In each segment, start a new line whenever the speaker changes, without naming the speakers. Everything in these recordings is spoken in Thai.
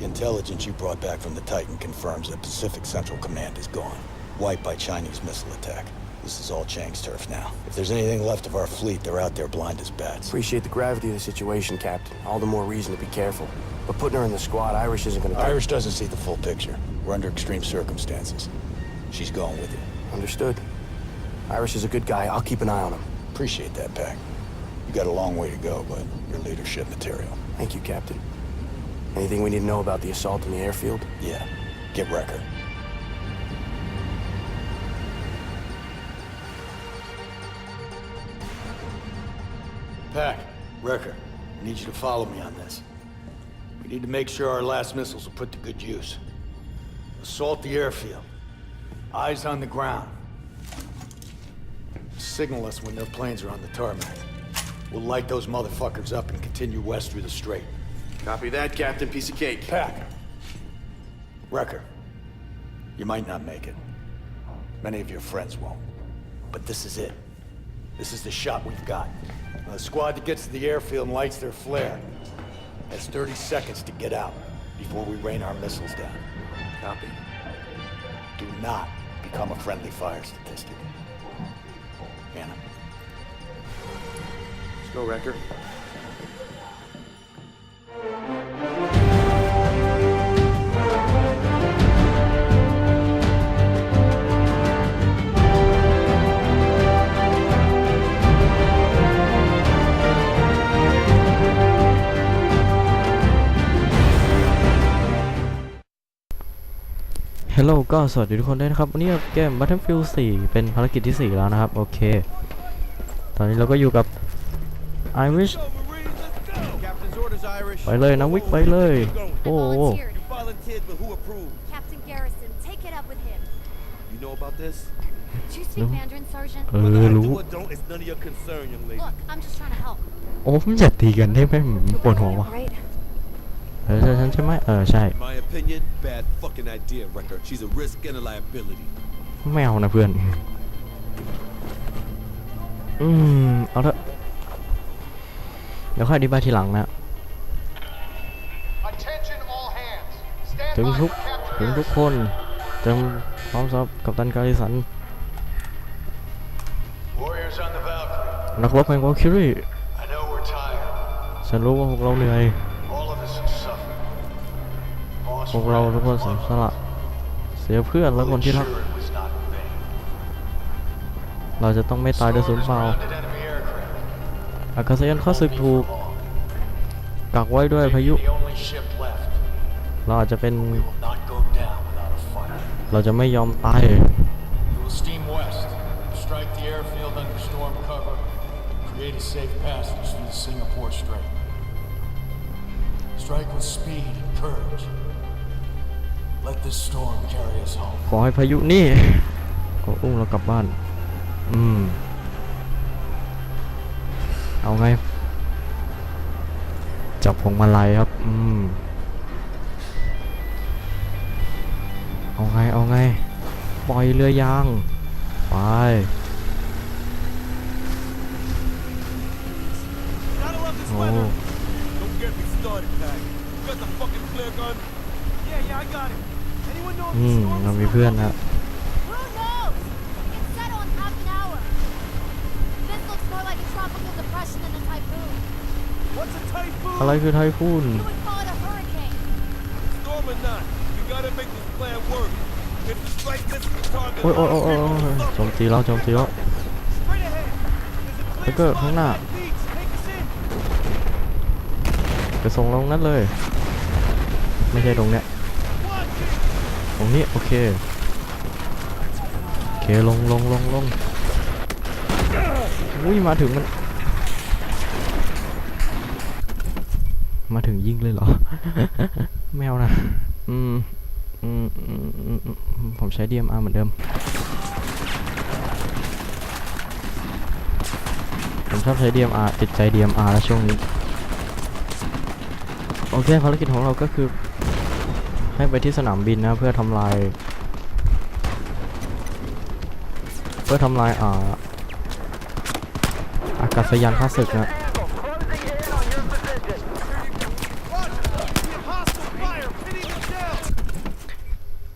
The intelligence you brought back from the Titan confirms that Pacific Central Command is gone. Wiped by Chinese missile attack. This is all Chang's turf now. If there's anything left of our fleet, they're out there blind as bats.
Appreciate the gravity of the situation, Captain. All the more reason to be careful. But putting her in the squad, Irish isn't gonna...
Irish doesn't see the full picture. We're under extreme circumstances. She's going with you.
Understood. Irish is a good guy. I'll keep an eye on him.
Appreciate that, Pac. You got a long way to go, but you're leadership material.
Thank you, Captain. Anything we need to know about the assault in the airfield?
Yeah, get Wrecker. Pack, Wrecker, I need you to follow me on this. We need to make sure our last missiles are put to good use. Assault the airfield. Eyes on the ground. Signal us when their planes are on the tarmac. We'll light those motherfuckers up and continue west through the strait.
Copy that, Captain. Piece of cake.
Pack. Wrecker. You might not make it. Many of your friends won't. But this is it. This is the shot we've got. Now, the squad that gets to the airfield and lights their flare has 30 seconds to get out before we rain our missiles down.
Copy.
Do not become a friendly fire statistic. Anna.
Let's go, Wrecker.
Hello ก็สวัสดีทุกคนด้วยนะครับ วันนี้เกม Battlefield 4 เป็นภารกิจที่ 4 แล้วนะครับ โอเค ตอนนี้เราก็อยู่กับ Irish
Captain's orders, Irish.
ไปเลยนะวิกไปเลย โอ้โห
Volunteered.
You volunteered, but who approved?
Captain Garrison, take it up with him.
You know about this?
Do you speak
No.
Mandarin, Sergeant?
เอ
Whether
อ
I
รู้
do or don't, it's none of your concern, young lady.
Look, I'm just trying to help.
โอ้ผมอย่าตีกันได้ไหมผมปวดหัววะ
Right?
เออใช่ฉันใช่ไหมเออใช่
In my opinion, bad fucking idea, Wrecker. She's a risk and a liability.
ไม่เอานะเพื่อน อืม เอาเถอะเดี๋ยวค่อยอธิบายทีหลังนะ
Attention all hands. Stand
ถึง
by
ทุก
for Captain
ถึงทุก
Harrison.
คนเตรียมพร้อมสำหรับกัปตันการิสัน
Warriors on the Valkyrie.
นักรบแห่งวอลคิรี
I know we're tired.
ฉันรู้ว่าพวกเราเหนื่อย พวกเราทุกคนเสียสละ เสียเพื่อนและคนที่รัก เราจะต้องไม่ตายโดยสูญเปล่าอากาศยานข้าศึกถูกกักไว้ด้วยพายุ เราอาจจะเป็น เราจะไม่ยอมตาย
เ Strike with speed.
ขอให้พายุนี่ก็อุ้มเรากลับบ้าน อืม เอาไง จับพวงมาลัยครับ อืม เอาไง เอาไง ปล่อยเรือยาง ไป
Gotta love
อื
the
ม
storm
เรา
is
มี
not
เพื่อน
coming?
นะ
Who knows? It's settled in half an hour. This looks more like a tropical depression than a typhoon.
What's a typhoon?
อะไรคือไทฟูน
You would call it a hurricane.
Storm or not, we gotta make this plan work. If the strike misses the target,
โอ้ยโอ้ยโอ้ยโอ้ยโอ้ยโจมตีแล้วโจมตีแล้ว
straight ahead. There's a
Cái
clear
cơ
spot
hướng nào?
by the beach. Take us in.
ไปส่งลงนั้นเลย ไม่ใช่ตรงเนี้ย
Watch it.
ตร งนี้ โอเค โอเค ลงลงลงลงอุ้ยมาถึงมัน มาถึงยิงเลยเหรอ แมวนะอืมอืมผมใช้ DMR เหมือนเดิม ผมชอบใช้ DMR ติดใจ DMR แล้วช่วงนี้ โอเคภารกิจของเราก็คือ ให้ไปที่สนามบินนะเพื่อทำลาย เพื่อทำลายอ่าอากาศยานข้าศึกนะ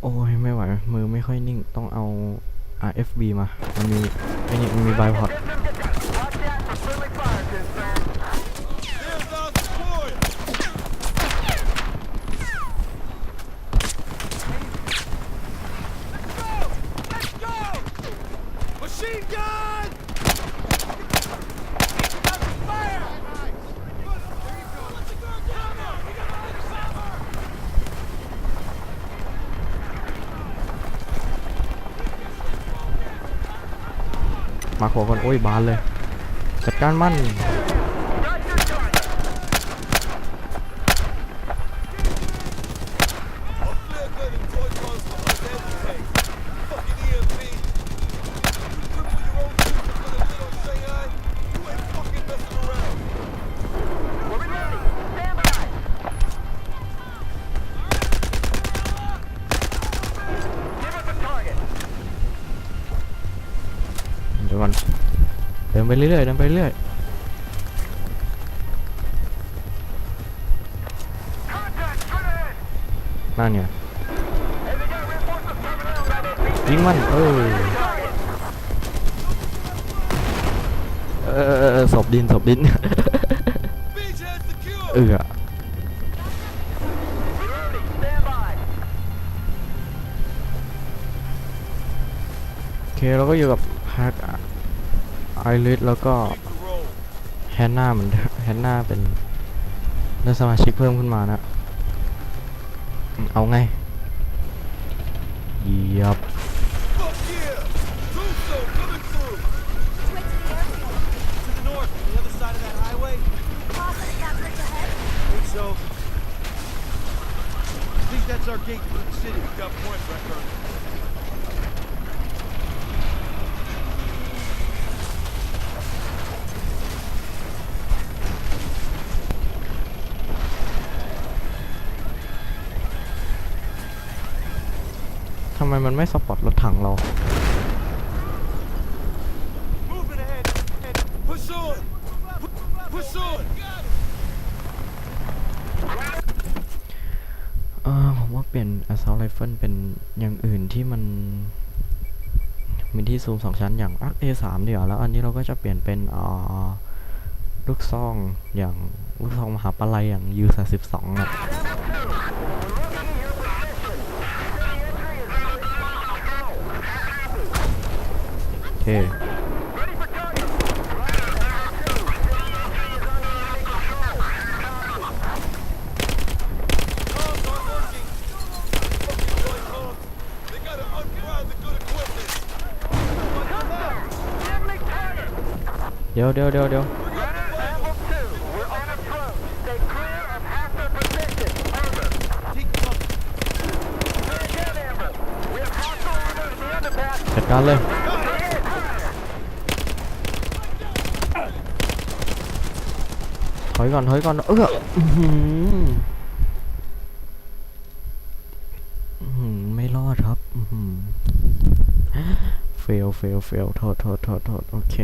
โอ้ยไม่ไหว มือไม่ค่อยนิ่งต้องเอา RFB มา มันมีไอ้นี่มันมีไบพอด มาขอก่อนโอ้ยบานเลย จัดการมัน เดินไปเรื่อยๆเดินไปเรื่อยนั่นไงยิงมันเออเออเออเออศพดินศพดิน
Beachhead secure!
เออโอเคเราก็อยู่กับแฮก ไอริสแล้วก็แฮนนาเหมือนแฮนนาเป็นได้สมาชิกเพิ่มขึ้นมานะ เอาไงเยียบ มมันไม่สปอตรถถังเรา
Moving ahead. And push on. Pu- Push on.
เออผมว่าเปลี่ยน assault rifle เป็นอย่างอื่นที่มัน มีที่ซูมสองชั้นอย่าง ARC A3 เดี๋ยวาแล้วอันนี้เราก็จะเปลี่ยนเป็นอ่าลูกซองอย่างลูกซองมหาปลัยอย่าง U32 นะ
equipment.
เดี๋ยวเดี๋ยวเดี๋ยวเดี๋ยว
Take cover.
จัดการเลย ถ อยก่อนถอยก่อนเอออื้อหืออื้ออไม่รอดครับเฟลเฟลเฟลโทษโทษโทษโทษโอเค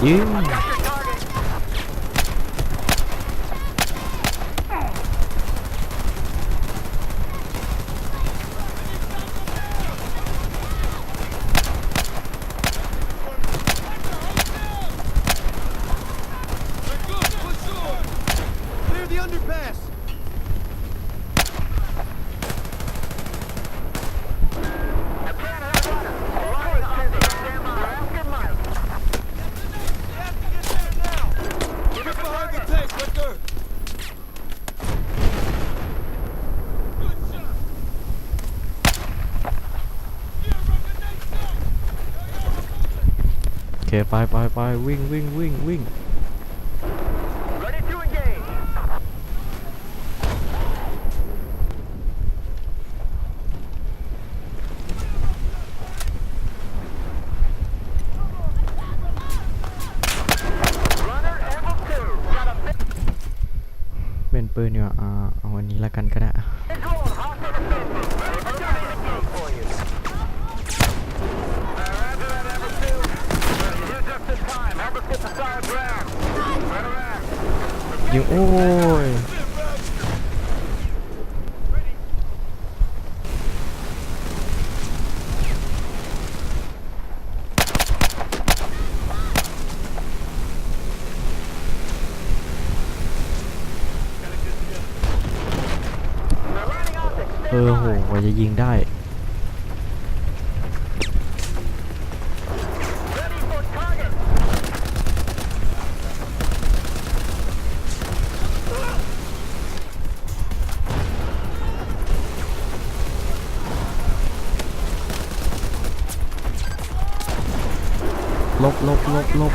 Yeah.
เคไปไปไปวิ่งวิ่งวิ่งวิ่ง
Ready to engage.
เป็นปืนเนี่ยอ่าเอาอันนี้ละกันก็ได้
Visual on hostile defenses. Ready for me to go for you. Uh, after that, ever two. Uh, you just in time. Help us get to solid ground. Right around.
ยิงโอ้ย
They're lining optics.
เออโหกว่าจะยิงได้
Ready for target.
ลบลบลบลบ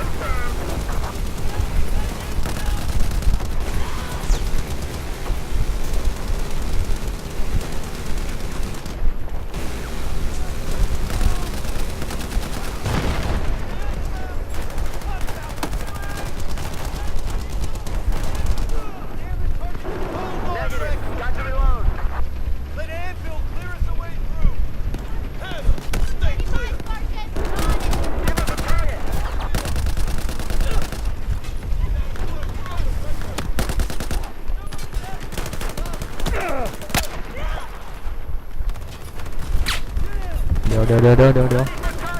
เดี๋ยวเดี๋ยวเดี๋ยวเดี๋ยวเดี๋ยว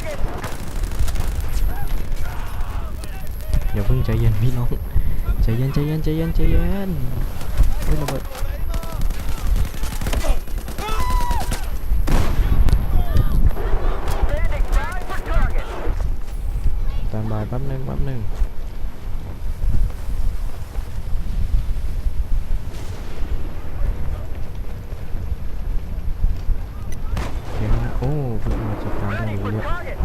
เดี๋ยวอย่าเพิ่งใจเย็นพี่น้องใจเย็นใจเย็นใจเย็นใจเย็นเฮ้ยระเบิด
Standing by for target.
สแตนบายแป๊บหนึงแป๊บหนึงโอเคครับโอ้เพิ่งมาจัดการได้
Ready
เย
for
อะ
target.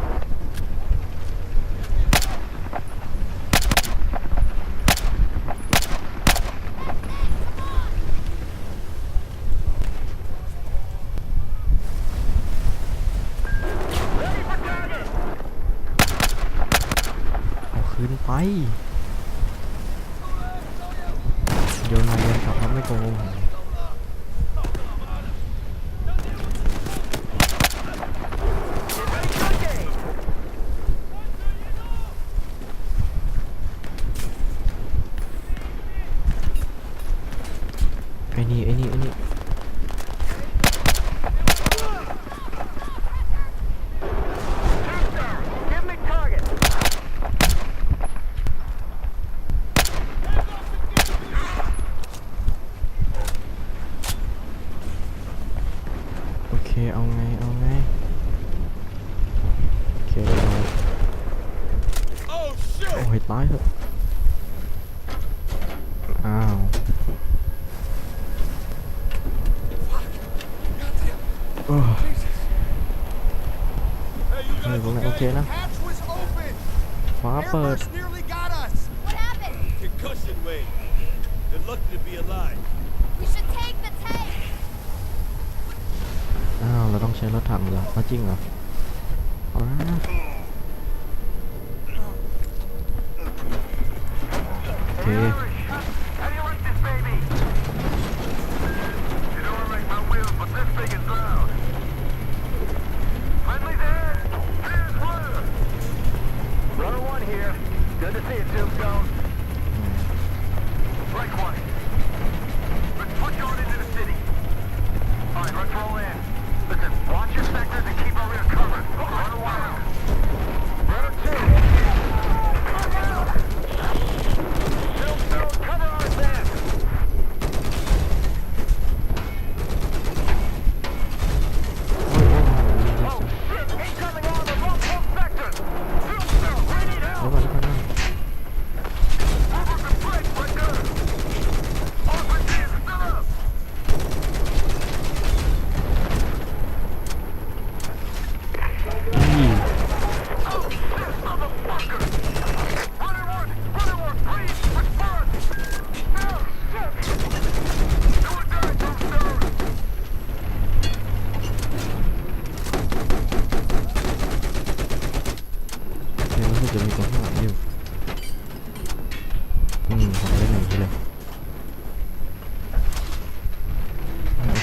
เอาคืนไป โยนมาโยนกลับครับไม่โกงไอ้นี่ไอ้นี่ไอ้นี่
lucky to be alive.
We should take the tank.
อ้าว เราต้องใช้รถถังเหรอเอาจริงเหรออ้าวโอเค
How do you like this, baby? You don't like my wheels, but this thing is loud. Friendly's ahead. Here's one. Runner one here. Good to see you, Tombstone.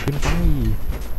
我给你翻译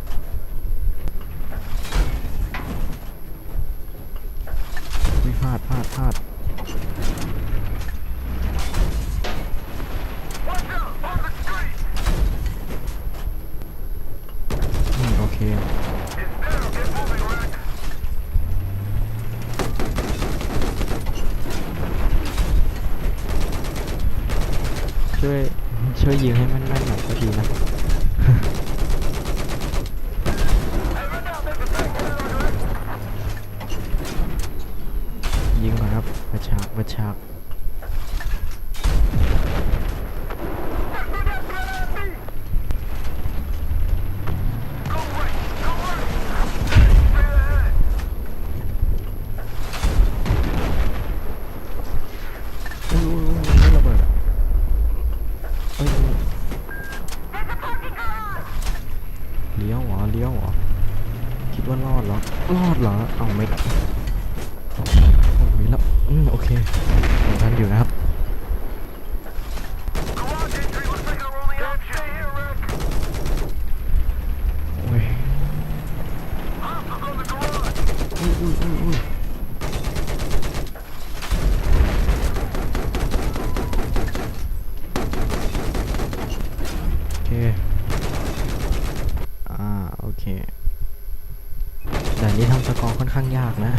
นี้ทำสกอร์ค่อนข้างยากนะ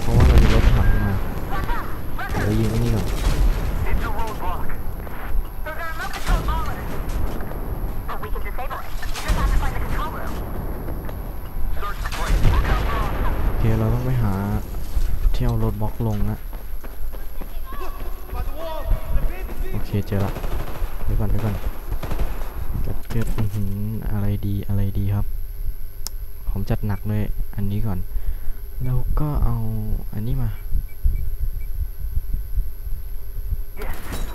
เพราะว่าเรามีรถถังมาเดี๋ยวยิงนี่ก่อนโอเคเราต้องไปหาเที่ยวรถบล็อกลงนะโอเคเจอละไปก่อนไปก่อนเก็บเก็บอะไรดีอะไรดีครับ ผมจัดหนักเลยอันนี้ก่อน แล้วก็เอาอันนี้มา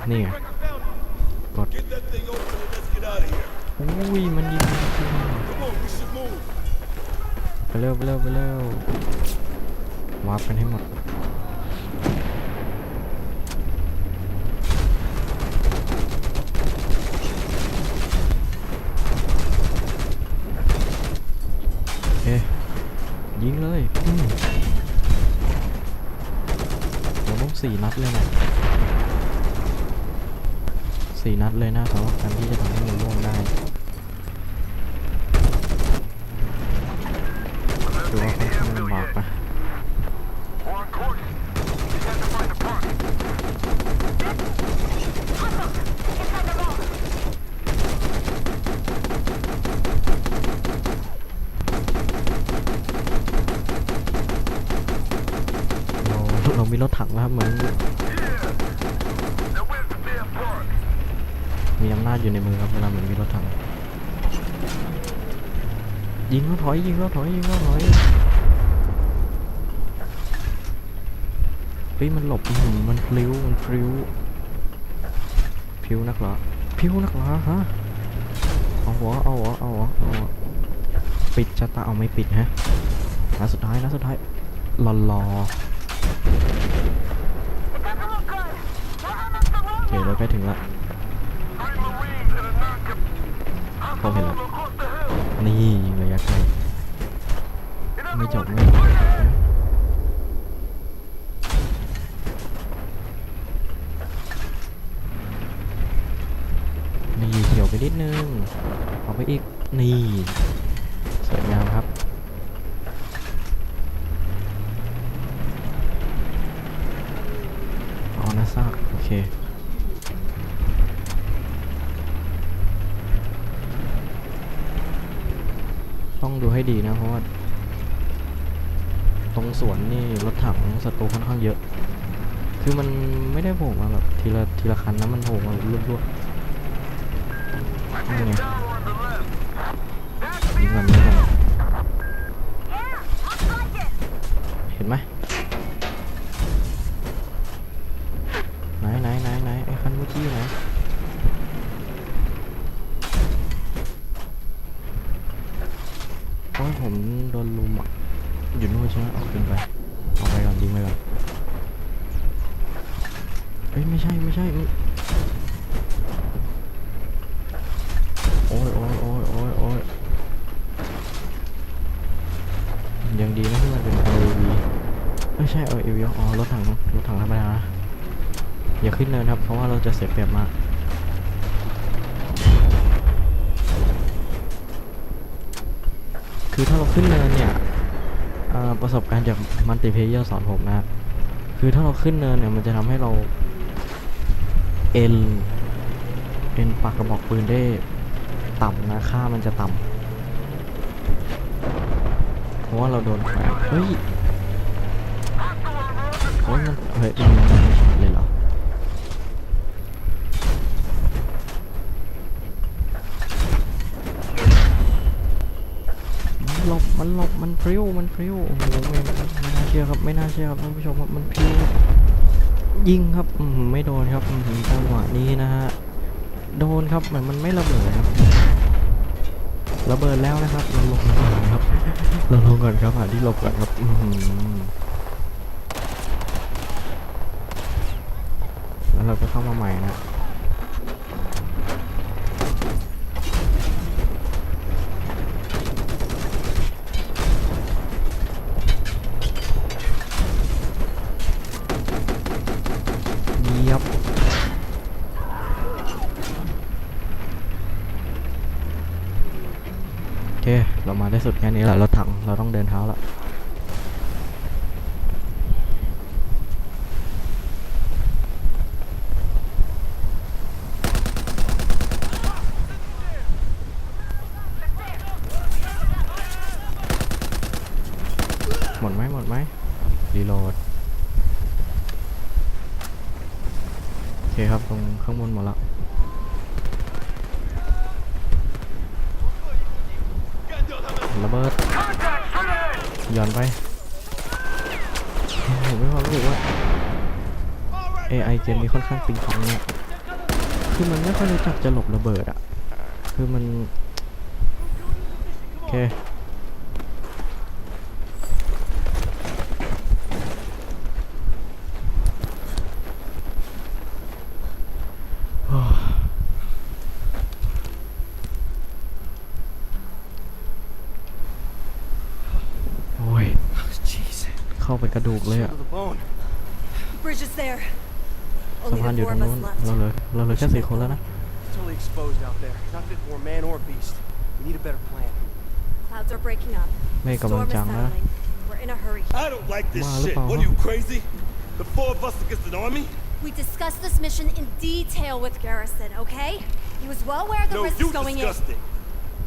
นี่ไงกด
โอุ้
ยมันยิงจริงไปเร็วไปเร็วไปเร็ววาร์ปกันให้หมด โอเค ยิงเลยอืมเราต้องสี่นัดเลยนะสี่นัดเลยนะสำหรับการที่จะทำให้มันล่วงได้ เรามีรถถังแล้วครับเหมือนมีอำนาจอยู่ในมือครับเวลาเหมือนมีรถถังยิงก็ถอยยิงก็ถอยยิงก็ถอยเฮ้ยมันหลบหือมันพลิ้วมันพลิ้วพิ้วนักเหรอพิ้วนักเหรอฮะเอาหัวเอาหัวเอาหัวเอาหัวปิดจะตาเอาไม่ปิดฮะนัดสุดท้ายนัดสุดท้ายรอรอ โอเครถใกล้ถึงละพอ
เห็นแล้
นี่ระยะไกลไม่จบไม่นี่เขียวไปนิดนึง เอาไปอีก นี่ สวยงามครับ เอานะซากโอ เคต้องดูให้ดีนะเพราะว่าตรงสวนนี่รถถังศัตรูค่อนข้างเยอะ คือมันไม่ได้โผล่มาแบบทีละทีละคันนะมันโผล่มารวดๆนี่ไง
Down on the left.
ยิงกันยิงกัน
Yeah, looks like it.
เห็นไหมไหนไหนไหนไหนไอ้คันเมื่อกี้อยู่ไหนโอ้ยผมโดนลุมอะ อยู่นู่น ใช่ไหมเอาขึ้นไปเอาไปก่อนยิงไปก่อนเฮ้ยไม่ใช่ไม่ใช่โอ้ยโอ้ยโอ้ยโอ้ยโอ้ยยังดีนะที่มันเป็น AV ไม่ใช่ LAV อ๋อรถถังรถถังธรรมดาอย่าขึ้นเนินครับเพราะว่าเราจะเสียเปรียบมากคือถ้าเราขึ้นเนินเนี่ย ประสบการณ์จากมัลติเพเยอร์สอนผมนะคือถ้าเราขึ้นเนินเนี่ยมันจะทำให้เราเอ็นเอ็นปากกระบอกปืนได้ต่ำนะค่ามันจะต่ำเพราะว่าเราโดนแขวนเฮ้ยโอ้ยมันเฮ้ยมันมันช็อตเลยเหรอ มันหลบมันพริ้วมันพริ้วโอ้โหไม่ไม่น่าเชื่อครับไม่น่าเชื่อครับท่านผู้ชมครับมันพริ้วยิงครับอืมไม่โดนครับอืมจังหวะนี้นะฮะโดนครับเหมือนมันไม่ระเบิดครับระเบิดแล้วนะครับเราลงก่อนครับเราลงก่อนครับหาที่หลบก่อนครับอืแล้วเราก็เข้ามาใหม่นะ เยียบ โอเค ได้สุดแค่นี้แหละรถถังเราต้องเดินเท้าละ หมดไหมหมดไหมรีโหลด โอเคครับ ตรงข้างบนหมดแล้ว ระเบิด ย้อนไปผมไม่ความรู้สึกว่า AI เกมนี้ค่อนข้างปิงปองเนี่ยคือมันไม่ค่อยรู้จักจะหลบระเบิดอะคือมันโอเค เข้าไปกระดูกเลยอะ
Bridge is there.
สะ
Only
พาน
the
อยู่
four
ตรง
of
นู้
us
น
left.
เราเหลือเราเหลือแค่สี่คนแล้วนะ
Totally exposed out there. Not fit for man or beast. We need a better plan.
Clouds are breaking up.
ไม่กำลัง
Storm is
จังแล้วนะ
settling. We're in a hurry.
I don't like this
Wow,
shit.
look,
What
uh-huh.
are you crazy? The four of us against an army?
We discussed this mission in detail with Garrison, okay? He was well aware of the
No,
risks
you
going
discussed
in.
it.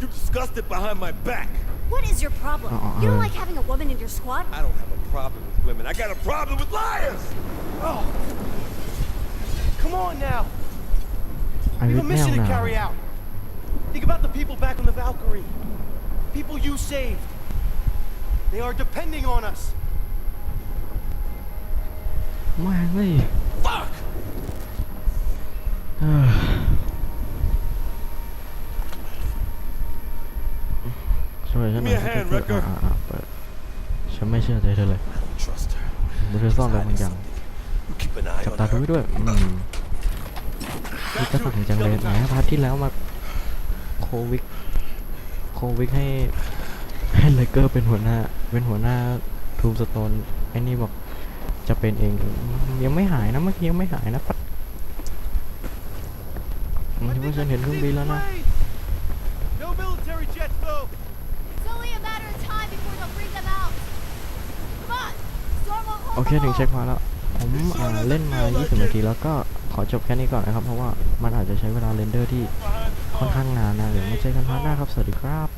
You discussed it behind my back.
What is your problem?
Uh-uh,
you don't
uh.
like having a woman in your squad?
I don't have a problem with women. I got a problem with liars.
Oh. Come on now.
ไอ
We
วิ
have
ท
a
แนว
mission
ห
to
นาว
carry out. Think about the people back on the Valkyrie. People you saved. They are depending on us.
แม่งเลย
Fuck!
เอ้อช่วยฉันหน่อย
Give me a hand,
เปิด
Wrecker
อ่าอ่าเปิด ฉันไม่เชื่อใจเธอเลย
Trust her.
เธอซ่อนอะไรบางอย่าง
You keep an eye
จับ
on
ตาดู
her.
ไว้ด้วยอืมคือจะสั่งจังเลยไหนพาร์ทที่แล้วมาโควิกโควิกให้ให้เลเกอร์เป็นหัวหน้า เป็นหัวหน้าทูมสโตนไอ้นี่บอกจะเป็นเองยังไม่หายนะเมื่อกี้ยังไม่หายนะปัดอืมคิดว่าฉันเห็นเครื่องบินแล้วนะ เคถึงเช็คมาแล้ว ผมเล่นมา 20 นาทีแล้วก็ขอจบแค่นี้ก่อนนะครับ เพราะว่ามันอาจจะใช้เวลาเรนเดอร์ที่ค่อนข้างนานนะเดี๋ยวมาเจอกันพาร์ทหน้าครับ สวัสดีครับ